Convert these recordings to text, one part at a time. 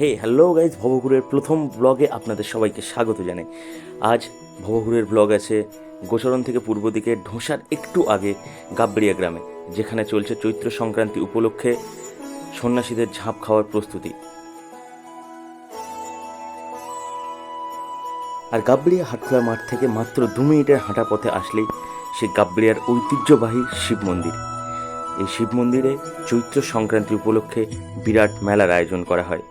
হে hello guys ভবঘুরের প্রথম ব্লগে আপনাদের সবাইকে স্বাগত জানাই। আজ ভবঘুরের ব্লগ আছে গোচরণ থেকে পূর্ব দিকে ঢোসার একটু আগে গাবড়িয়া গ্রামে, যেখানে চলছে চৈত্র সংক্রান্তি উপলক্ষে সন্ন্যাসীদের ঝাঁপ খাওয়ার প্রস্তুতি। আর গাবড়িয়া হাটখোলা মাঠ থেকে মাত্র দু মিনিটের হাঁটা পথে আসলেই সেই গাবড়িয়ার ঐতিহ্যবাহী শিব মন্দির। এই শিব মন্দিরে চৈত্র সংক্রান্তি উপলক্ষে বিরাট মেলার আয়োজন করা হয়।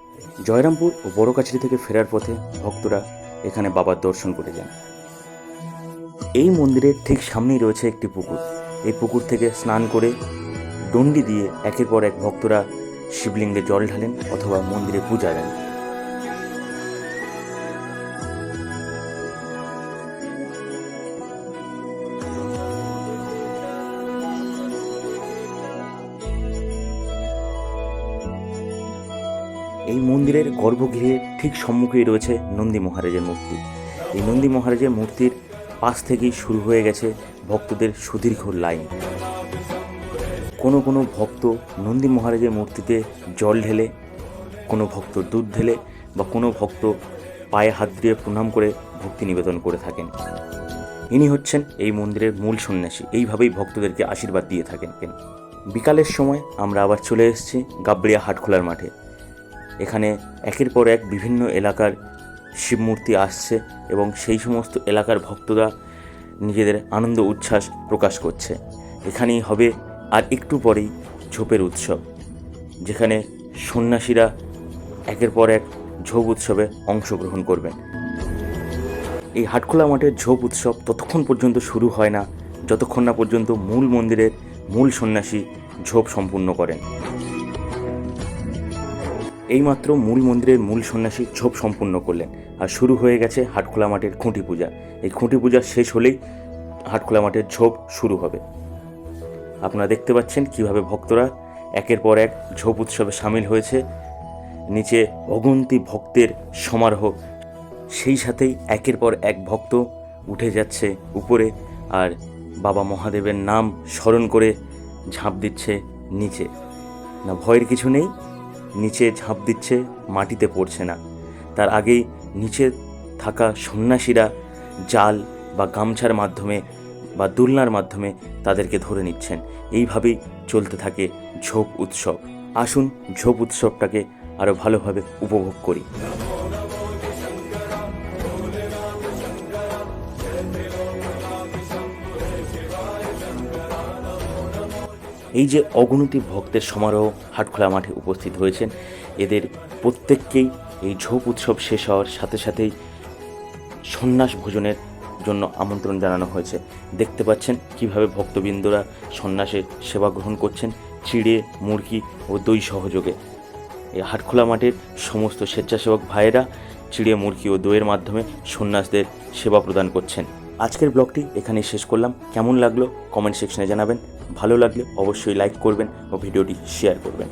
জয়রামপুর ও বড়কাছড়ি থেকে ফেরার পথে ভক্তরা এখানে বাবার দর্শন করে যান। এই মন্দিরের ঠিক সামনেই রয়েছে একটি পুকুর। এই পুকুর থেকে স্নান করে ডন্ডি দিয়ে একের পর এক ভক্তরা শিবলিঙ্গে জল ঢালেন অথবা মন্দিরে পূজা দেন। এই মন্দিরের গর্ভগৃহের ঠিক সম্মুখেই রয়েছে নন্দী মহারাজের মূর্তি। এই নন্দী মহারাজের মূর্তির পাশ থেকেই শুরু হয়ে গেছে ভক্তদের সুদীর্ঘ লাইন। কোনো কোনো ভক্ত নন্দী মহারাজের মূর্তিতে জল ঢেলে, কোনো ভক্ত দুধ ঢেলে বা কোনো ভক্ত পায়ে হাত দিয়ে প্রণাম করে ভক্তি নিবেদন করে থাকেন। ইনি হচ্ছেন এই মন্দিরের মূল সন্ন্যাসী। এইভাবেই ভক্তদেরকে আশীর্বাদ দিয়ে থাকেন। বিকালের সময় আমরা আবার চলে এসেছি গাবড়িয়া হাটখোলার মাঠে। এখানে একের পর এক বিভিন্ন এলাকার শিবমূর্তি আসছে এবং সেই সমস্ত এলাকার ভক্তরা নিজেদের আনন্দ উচ্ছ্বাস প্রকাশ করছে। এখানেই হবে আর একটু পরেই ঝোপের উৎসব, যেখানে সন্ন্যাসীরা একের পর এক ঝোপ উৎসবে অংশগ্রহণ করবেন। এই হাটখোলা মাঠের ঝোপ উৎসব ততক্ষণ পর্যন্ত শুরু হয় না, যতক্ষণ না পর্যন্ত মূল মন্দিরের মূল সন্ন্যাসী ঝোপ সম্পূর্ণ করেন। এইমাত্র মূল মন্দিরের মূল সন্ন্যাসী ঝোপ সম্পূর্ণ করলেন আর শুরু হয়ে গেছে হাটখোলা মাঠের খুঁটি পূজা। এই খুঁটি পূজা শেষ হলেই হাটখোলা মাঠের ঝোপ শুরু হবে। আপনারা দেখতে পাচ্ছেন কীভাবে ভক্তরা একের পর এক ঝোপ উৎসবে সামিল হয়েছে। নিচে অগন্তি ভক্তের সমারোহ, সেই সাথেই একের পর এক ভক্ত উঠে যাচ্ছে উপরে আর বাবা মহাদেবের নাম স্মরণ করে ঝাঁপ দিচ্ছে নিচে। না, ভয়ের কিছু নেই। নিচে ঝাঁপ দিচ্ছে, মাটিতে পড়ছে না। তার আগেই নিচে থাকা সন্ন্যাসীরা জাল বা গামছার মাধ্যমে বা দুলনার মাধ্যমে তাদেরকে ধরে নিচ্ছেন। এইভাবেই চলতে থাকে ঝোপ উৎসব। আসুন ঝোপ উৎসবটাকে আরও ভালোভাবে উপভোগ করি। এই যে অগণতি ভক্তের সমারোহ হাটখোলা মাঠে উপস্থিত হয়েছেন, এদের প্রত্যেককেই এই ঝোপ উৎসব শেষ হওয়ার সাথে সাথেই সন্ন্যাস ভোজনের জন্য আমন্ত্রণ জানানো হয়েছে। দেখতে পাচ্ছেন কীভাবে ভক্তবৃন্দরা সন্ন্যাসের সেবা গ্রহণ করছেন, চিড়ে, মুরগি ও দই সহযোগে। এই হাটখোলা মাঠের সমস্ত স্বেচ্ছাসেবক ভাইয়েরা চিড়ে, মুরগি ও দইয়ের মাধ্যমে সন্ন্যাসদের সেবা প্রদান করছেন। আজকের ব্লগটি এখানেই শেষ করলাম। কেমন লাগল কমেন্ট সেকশনে জানাবেন। ভালো লাগলে অবশ্যই লাইক করবেন ও ভিডিওটি শেয়ার করবেন।